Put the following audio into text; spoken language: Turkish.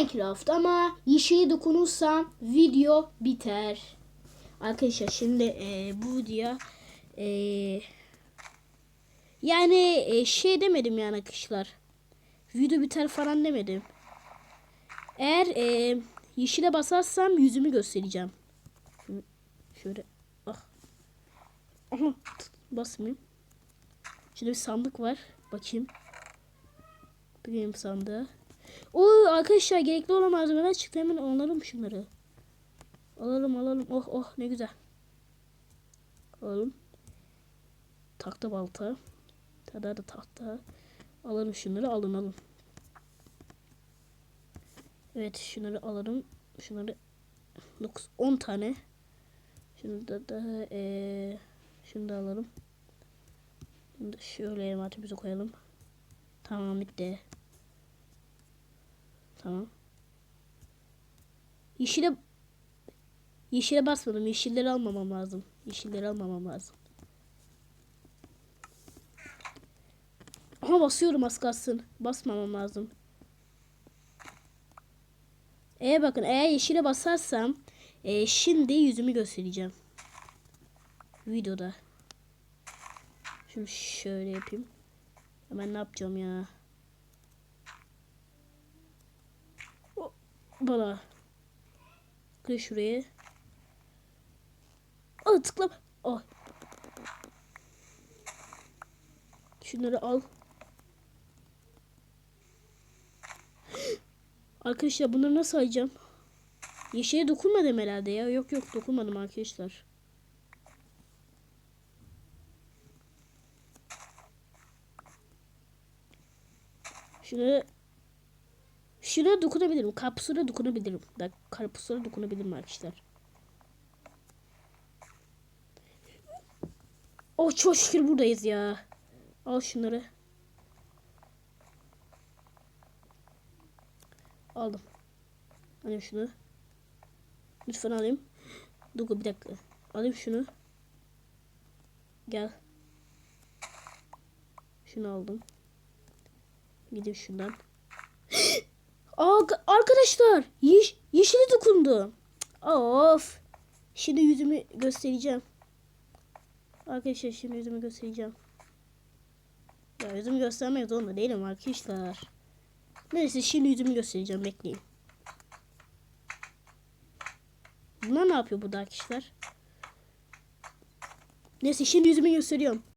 Minecraft ama yeşili dokunursam video biter. Arkadaşlar şimdi e, bu video e, yani e, şey demedim yani arkadaşlar. Video biter falan demedim. Eğer e, yeşile basarsam yüzümü göstereceğim. Şöyle ah. Aha, basmayayım. Şurada bir sandık var. Bakayım. Bakayım sandığı. O arkadaşlar gerekli olan malzemeler çıktı. Hemen alalım şunları. Alalım alalım. Oh oh ne güzel. Alalım. Tahta balta. Tada da tahta. Alalım şunları alın alın. Evet şunları alalım. Şunları 9 10 tane. Şunu da da eee şunu da alalım. Bunu da şöyle envanterimize koyalım. Tamam bitti. Tamam. Yeşile Yeşile basmadım. Yeşilleri almamam lazım. Yeşilleri almamam lazım. Aha basıyorum az kalsın. Basmamam lazım. Eğer bakın eğer yeşile basarsam e, şimdi yüzümü göstereceğim. Videoda. Şunu şöyle yapayım. Hemen ne yapacağım ya? O, bana. Kır şuraya. Aa tıkla. Oh. Şunları al. Arkadaşlar bunları nasıl alacağım? Yeşile dokunmadım herhalde ya. Yok yok dokunmadım arkadaşlar. Şuna Şuna dokunabilirim. Karpuzlara dokunabilirim. Da karpuzlara dokunabilirim arkadaşlar. Oh çok şükür buradayız ya. Al şunları. Aldım. Alayım şunu. Lütfen alayım. Dur bir dakika. Alayım şunu. Gel. Şunu aldım. Gidip şundan. Arkadaşlar yeş yeşili dokundu. Of. Şimdi yüzümü göstereceğim. Arkadaşlar şimdi yüzümü göstereceğim. Ya yüzümü göstermek zorunda değilim arkadaşlar. Neyse şimdi yüzümü göstereceğim bekleyin. Bunlar ne yapıyor burada arkadaşlar? Neyse şimdi yüzümü gösteriyorum.